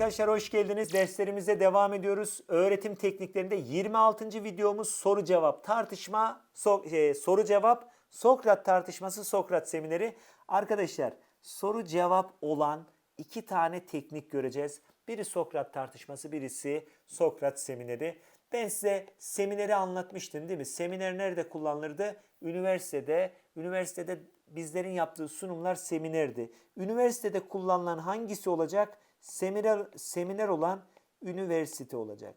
Arkadaşlar hoş geldiniz. Derslerimize devam ediyoruz. Öğretim tekniklerinde 26. videomuz soru cevap tartışma so- e, soru cevap Sokrat tartışması Sokrat semineri. Arkadaşlar soru cevap olan iki tane teknik göreceğiz. Biri Sokrat tartışması, birisi Sokrat semineri. Ben size semineri anlatmıştım değil mi? Seminer nerede kullanılırdı? Üniversitede. Üniversitede bizlerin yaptığı sunumlar seminerdi. Üniversitede kullanılan hangisi olacak? Seminer, seminer olan üniversite olacak.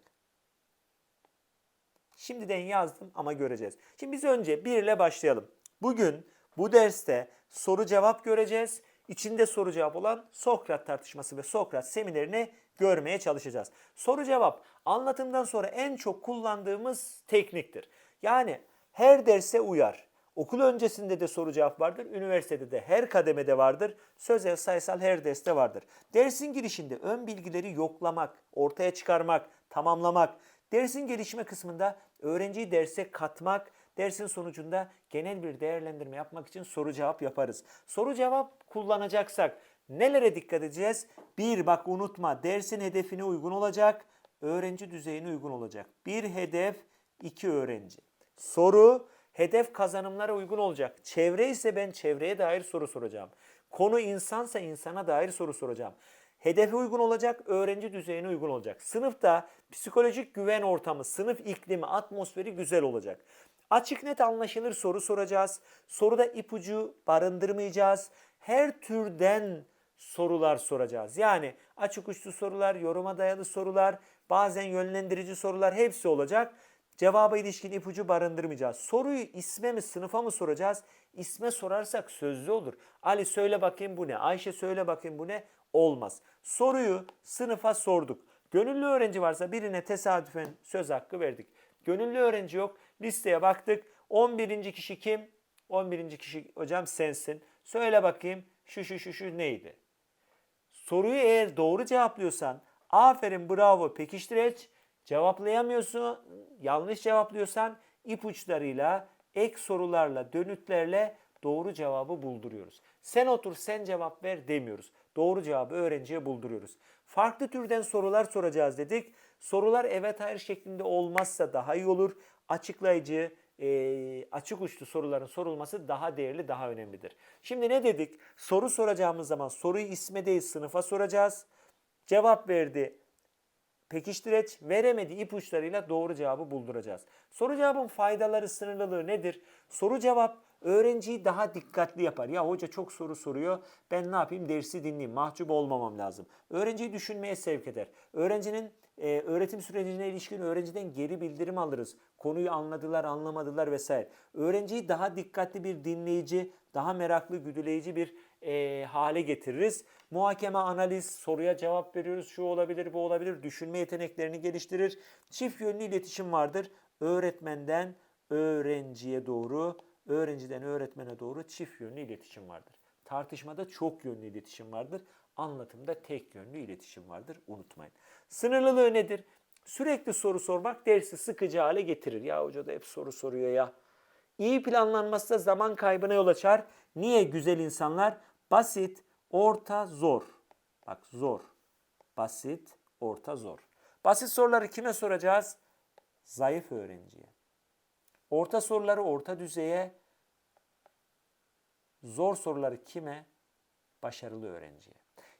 Şimdiden yazdım ama göreceğiz. Şimdi biz önce bir ile başlayalım. Bugün bu derste soru cevap göreceğiz. İçinde soru cevap olan Sokrat tartışması ve Sokrat seminerini görmeye çalışacağız. Soru cevap anlatımdan sonra en çok kullandığımız tekniktir. Yani her derse uyar. Okul öncesinde de soru cevap vardır. Üniversitede de her kademede vardır. Sözel, sayısal her derste vardır. Dersin girişinde ön bilgileri yoklamak, ortaya çıkarmak, tamamlamak, dersin gelişme kısmında öğrenciyi derse katmak, dersin sonucunda genel bir değerlendirme yapmak için soru cevap yaparız. Soru cevap kullanacaksak nelere dikkat edeceğiz? Bir bak unutma dersin hedefine uygun olacak, öğrenci düzeyine uygun olacak. Bir hedef, iki öğrenci. Soru hedef kazanımlara uygun olacak. Çevre ise ben çevreye dair soru soracağım. Konu insansa insana dair soru soracağım. Hedefe uygun olacak, öğrenci düzeyine uygun olacak. Sınıfta psikolojik güven ortamı, sınıf iklimi, atmosferi güzel olacak. Açık net anlaşılır soru soracağız. Soruda ipucu barındırmayacağız. Her türden sorular soracağız. Yani açık uçlu sorular, yoruma dayalı sorular, bazen yönlendirici sorular hepsi olacak. Cevaba ilişkin ipucu barındırmayacağız. Soruyu isme mi sınıfa mı soracağız? İsme sorarsak sözlü olur. Ali söyle bakayım bu ne? Ayşe söyle bakayım bu ne? Olmaz. Soruyu sınıfa sorduk. Gönüllü öğrenci varsa birine tesadüfen söz hakkı verdik. Gönüllü öğrenci yok. Listeye baktık. 11. kişi kim? 11. kişi hocam sensin. Söyle bakayım şu şu şu şu neydi? Soruyu eğer doğru cevaplıyorsan aferin bravo pekiştireç. Cevaplayamıyorsun, yanlış cevaplıyorsan ipuçlarıyla, ek sorularla, dönütlerle doğru cevabı bulduruyoruz. Sen otur sen cevap ver demiyoruz. Doğru cevabı öğrenciye bulduruyoruz. Farklı türden sorular soracağız dedik. Sorular evet hayır şeklinde olmazsa daha iyi olur. Açıklayıcı, e, açık uçlu soruların sorulması daha değerli, daha önemlidir. Şimdi ne dedik? Soru soracağımız zaman soruyu isme değil sınıfa soracağız. Cevap verdi pekiştireç veremediği ipuçlarıyla doğru cevabı bulduracağız. Soru cevabın faydaları sınırlılığı nedir? Soru cevap öğrenciyi daha dikkatli yapar. Ya hoca çok soru soruyor. Ben ne yapayım? Dersi dinleyeyim. Mahcup olmamam lazım. Öğrenciyi düşünmeye sevk eder. Öğrencinin e, öğretim sürecine ilişkin öğrenciden geri bildirim alırız. Konuyu anladılar, anlamadılar vesaire. Öğrenciyi daha dikkatli bir dinleyici, daha meraklı, güdüleyici bir e, hale getiririz. Muhakeme, analiz, soruya cevap veriyoruz. Şu olabilir, bu olabilir. Düşünme yeteneklerini geliştirir. Çift yönlü iletişim vardır. Öğretmenden öğrenciye doğru, öğrenciden öğretmene doğru çift yönlü iletişim vardır. Tartışmada çok yönlü iletişim vardır. Anlatımda tek yönlü iletişim vardır. Unutmayın. Sınırlılığı nedir? Sürekli soru sormak dersi sıkıcı hale getirir. Ya hoca da hep soru soruyor ya. İyi planlanması da zaman kaybına yol açar. Niye güzel insanlar? Basit, orta, zor. Bak zor. Basit, orta, zor. Basit soruları kime soracağız? Zayıf öğrenciye. Orta soruları orta düzeye, zor soruları kime? Başarılı öğrenciye.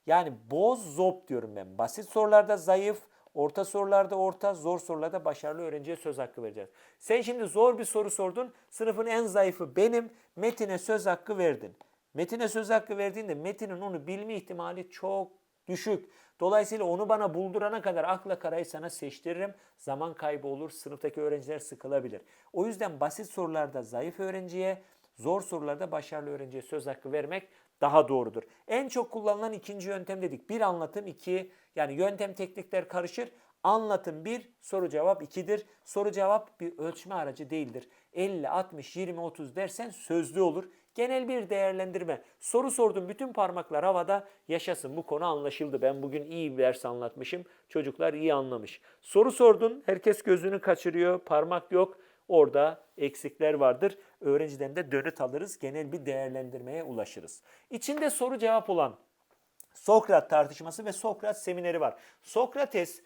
Yani boz zop diyorum ben. Basit sorularda zayıf, orta sorularda orta, zor sorularda başarılı öğrenciye söz hakkı vereceğiz. Sen şimdi zor bir soru sordun. Sınıfın en zayıfı benim. Metine söz hakkı verdin. Metine söz hakkı verdiğinde metinin onu bilme ihtimali çok düşük. Dolayısıyla onu bana buldurana kadar akla karayı sana seçtiririm. Zaman kaybı olur, sınıftaki öğrenciler sıkılabilir. O yüzden basit sorularda zayıf öğrenciye, zor sorularda başarılı öğrenciye söz hakkı vermek daha doğrudur. En çok kullanılan ikinci yöntem dedik. Bir anlatım, iki yani yöntem teknikler karışır. Anlatım 1, soru cevap 2'dir. Soru cevap bir ölçme aracı değildir. 50, 60, 20, 30 dersen sözlü olur. Genel bir değerlendirme. Soru sordum bütün parmaklar havada yaşasın bu konu anlaşıldı. Ben bugün iyi bir ders anlatmışım. Çocuklar iyi anlamış. Soru sordun herkes gözünü kaçırıyor parmak yok. Orada eksikler vardır. Öğrenciden de dönüt alırız. Genel bir değerlendirmeye ulaşırız. İçinde soru cevap olan Sokrat tartışması ve Sokrat semineri var. Sokrates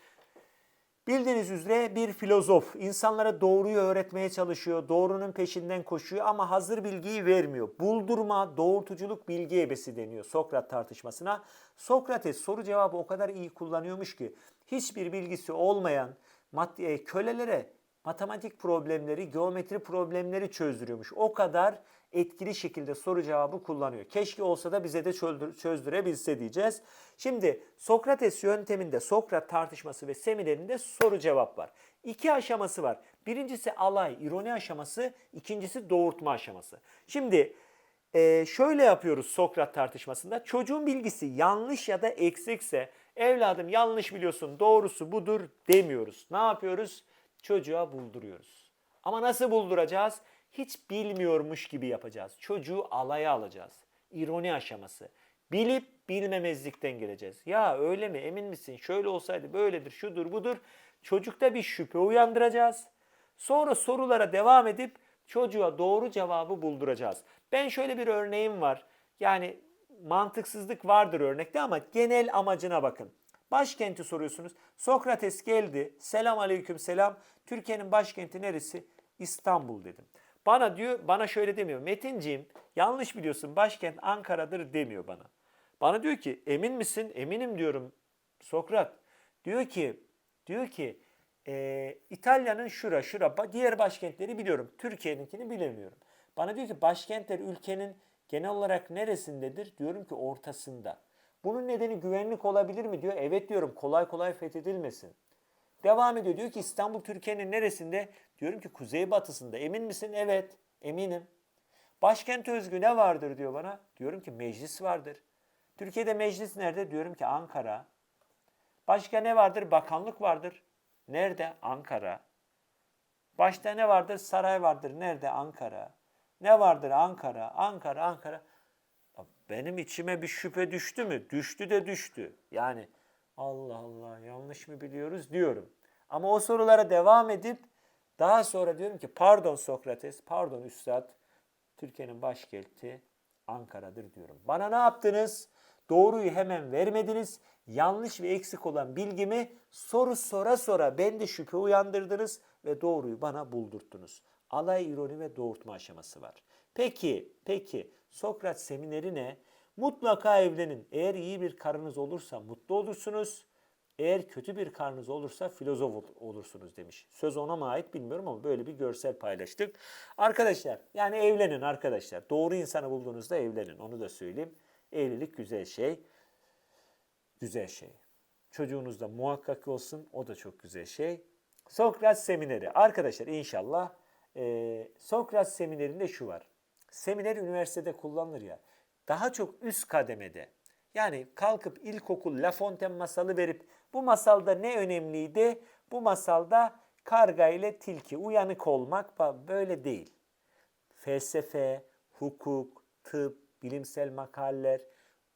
Bildiğiniz üzere bir filozof. İnsanlara doğruyu öğretmeye çalışıyor. Doğrunun peşinden koşuyor ama hazır bilgiyi vermiyor. Buldurma, doğurtuculuk bilgi ebesi deniyor Sokrat tartışmasına. Sokrates soru cevabı o kadar iyi kullanıyormuş ki hiçbir bilgisi olmayan mat- e, kölelere matematik problemleri, geometri problemleri çözdürüyormuş. O kadar etkili şekilde soru cevabı kullanıyor. Keşke olsa da bize de çözdür- çözdürebilse diyeceğiz. Şimdi Sokrates yönteminde Sokrat tartışması ve seminerinde soru cevap var. İki aşaması var. Birincisi alay, ironi aşaması, ikincisi doğurtma aşaması. Şimdi e, şöyle yapıyoruz Sokrat tartışmasında. Çocuğun bilgisi yanlış ya da eksikse evladım yanlış biliyorsun doğrusu budur demiyoruz. Ne yapıyoruz? Çocuğa bulduruyoruz. Ama nasıl bulduracağız? Hiç bilmiyormuş gibi yapacağız. Çocuğu alaya alacağız. İroni aşaması. Bilip bilmemezlikten geleceğiz. Ya öyle mi emin misin? Şöyle olsaydı böyledir, şudur budur. Çocukta bir şüphe uyandıracağız. Sonra sorulara devam edip çocuğa doğru cevabı bulduracağız. Ben şöyle bir örneğim var. Yani mantıksızlık vardır örnekte ama genel amacına bakın. Başkenti soruyorsunuz. Sokrates geldi. Selam aleyküm selam. Türkiye'nin başkenti neresi? İstanbul dedim. Bana diyor, bana şöyle demiyor. Metinciğim yanlış biliyorsun başkent Ankara'dır demiyor bana. Bana diyor ki emin misin? Eminim diyorum Sokrat. Diyor ki diyor ki e, İtalya'nın şura şura diğer başkentleri biliyorum. Türkiye'ninkini bilemiyorum. Bana diyor ki başkentler ülkenin genel olarak neresindedir? Diyorum ki ortasında. Bunun nedeni güvenlik olabilir mi diyor. Evet diyorum kolay kolay fethedilmesin. Devam ediyor diyor ki İstanbul Türkiye'nin neresinde? Diyorum ki kuzeybatısında. Emin misin? Evet eminim. Başkent özgü ne vardır diyor bana. Diyorum ki meclis vardır. Türkiye'de meclis nerede? Diyorum ki Ankara. Başka ne vardır? Bakanlık vardır. Nerede? Ankara. Başta ne vardır? Saray vardır. Nerede? Ankara. Ne vardır? Ankara. Ankara, Ankara. Benim içime bir şüphe düştü mü? Düştü de düştü. Yani Allah Allah yanlış mı biliyoruz diyorum. Ama o sorulara devam edip daha sonra diyorum ki pardon Sokrates, pardon Üstad, Türkiye'nin başkenti Ankara'dır diyorum. Bana ne yaptınız? Doğruyu hemen vermediniz. Yanlış ve eksik olan bilgimi soru sora sora bende şüphe uyandırdınız ve doğruyu bana buldurttunuz. Alay, ironi ve doğurtma aşaması var. Peki, peki Sokrat semineri ne? Mutlaka evlenin. Eğer iyi bir karınız olursa mutlu olursunuz. Eğer kötü bir karnınız olursa filozof ol- olursunuz demiş. Söz ona mı ait bilmiyorum ama böyle bir görsel paylaştık. Arkadaşlar yani evlenin arkadaşlar. Doğru insanı bulduğunuzda evlenin. Onu da söyleyeyim. Evlilik güzel şey. Güzel şey. Çocuğunuz da muhakkak olsun. O da çok güzel şey. Sokrat semineri. Arkadaşlar inşallah e, Sokrat seminerinde şu var. Seminer üniversitede kullanılır ya. Daha çok üst kademede. Yani kalkıp ilkokul La Fontaine masalı verip bu masalda ne önemliydi? Bu masalda karga ile tilki uyanık olmak böyle değil. Felsefe, hukuk, tıp, bilimsel makaleler,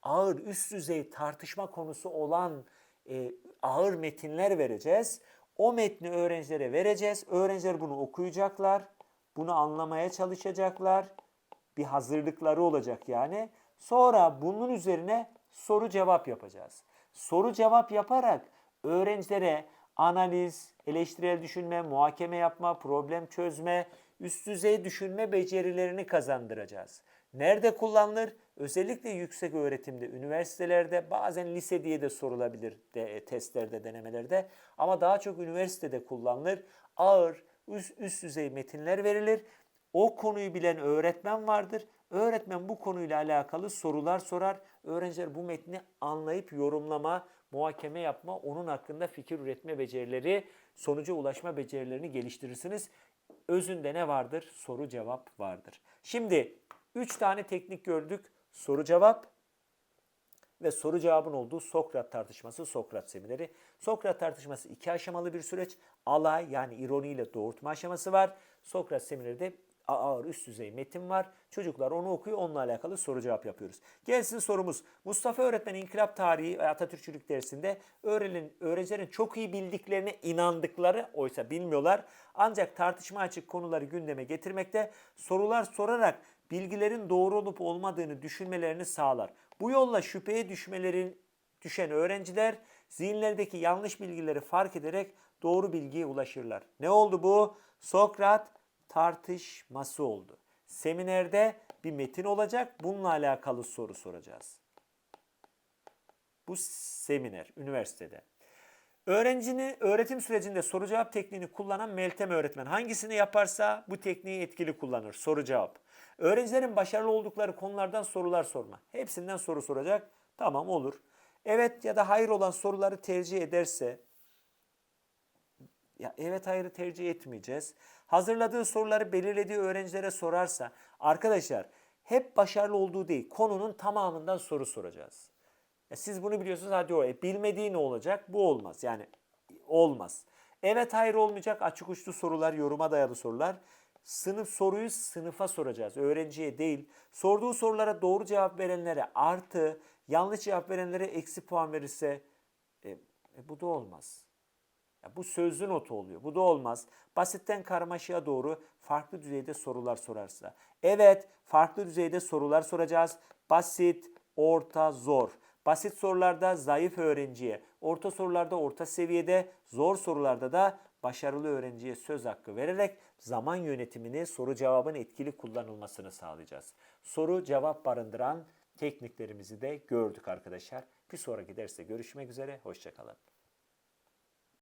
ağır üst düzey tartışma konusu olan e, ağır metinler vereceğiz. O metni öğrencilere vereceğiz. Öğrenciler bunu okuyacaklar. Bunu anlamaya çalışacaklar. Bir hazırlıkları olacak yani. Sonra bunun üzerine soru cevap yapacağız. Soru cevap yaparak öğrencilere analiz, eleştirel düşünme, muhakeme yapma, problem çözme, üst düzey düşünme becerilerini kazandıracağız. Nerede kullanılır? Özellikle yüksek öğretimde, üniversitelerde, bazen lise diye de sorulabilir de, e, testlerde, denemelerde. Ama daha çok üniversitede kullanılır. Ağır, üst, üst düzey metinler verilir. O konuyu bilen öğretmen vardır. Öğretmen bu konuyla alakalı sorular sorar. Öğrenciler bu metni anlayıp yorumlama, muhakeme yapma, onun hakkında fikir üretme becerileri, sonuca ulaşma becerilerini geliştirirsiniz. Özünde ne vardır? Soru cevap vardır. Şimdi 3 tane teknik gördük. Soru cevap ve soru cevabın olduğu Sokrat tartışması, Sokrat semineri. Sokrat tartışması iki aşamalı bir süreç. Alay yani ironiyle doğurtma aşaması var. Sokrat semineri de ağır üst düzey metin var. Çocuklar onu okuyor, onunla alakalı soru cevap yapıyoruz. Gelsin sorumuz. Mustafa öğretmen İnkılap Tarihi ve Atatürkçülük dersinde öğrenin, öğrencilerin çok iyi bildiklerine inandıkları, oysa bilmiyorlar. Ancak tartışma açık konuları gündeme getirmekte, sorular sorarak bilgilerin doğru olup olmadığını düşünmelerini sağlar. Bu yolla şüpheye düşmelerin düşen öğrenciler zihinlerdeki yanlış bilgileri fark ederek doğru bilgiye ulaşırlar. Ne oldu bu? Sokrat tartışması oldu. Seminerde bir metin olacak. Bununla alakalı soru soracağız. Bu seminer üniversitede. Öğrencini öğretim sürecinde soru cevap tekniğini kullanan Meltem öğretmen hangisini yaparsa bu tekniği etkili kullanır. Soru cevap. Öğrencilerin başarılı oldukları konulardan sorular sorma. Hepsinden soru soracak. Tamam olur. Evet ya da hayır olan soruları tercih ederse ya evet hayırı tercih etmeyeceğiz. Hazırladığı soruları belirlediği öğrencilere sorarsa arkadaşlar hep başarılı olduğu değil konunun tamamından soru soracağız. Ya siz bunu biliyorsunuz hadi o. E, bilmediği ne olacak? Bu olmaz. Yani olmaz. Evet hayır olmayacak. Açık uçlu sorular, yoruma dayalı sorular. Sınıf soruyu sınıfa soracağız. Öğrenciye değil. Sorduğu sorulara doğru cevap verenlere artı, yanlış cevap verenlere eksi puan verirse e, e, bu da olmaz. Ya bu sözlü notu oluyor. Bu da olmaz. Basitten karmaşaya doğru farklı düzeyde sorular sorarsa. Evet, farklı düzeyde sorular soracağız. Basit, orta, zor. Basit sorularda zayıf öğrenciye, orta sorularda orta seviyede, zor sorularda da başarılı öğrenciye söz hakkı vererek zaman yönetimini soru cevabın etkili kullanılmasını sağlayacağız. Soru cevap barındıran tekniklerimizi de gördük arkadaşlar. Bir sonraki derste görüşmek üzere. Hoşçakalın.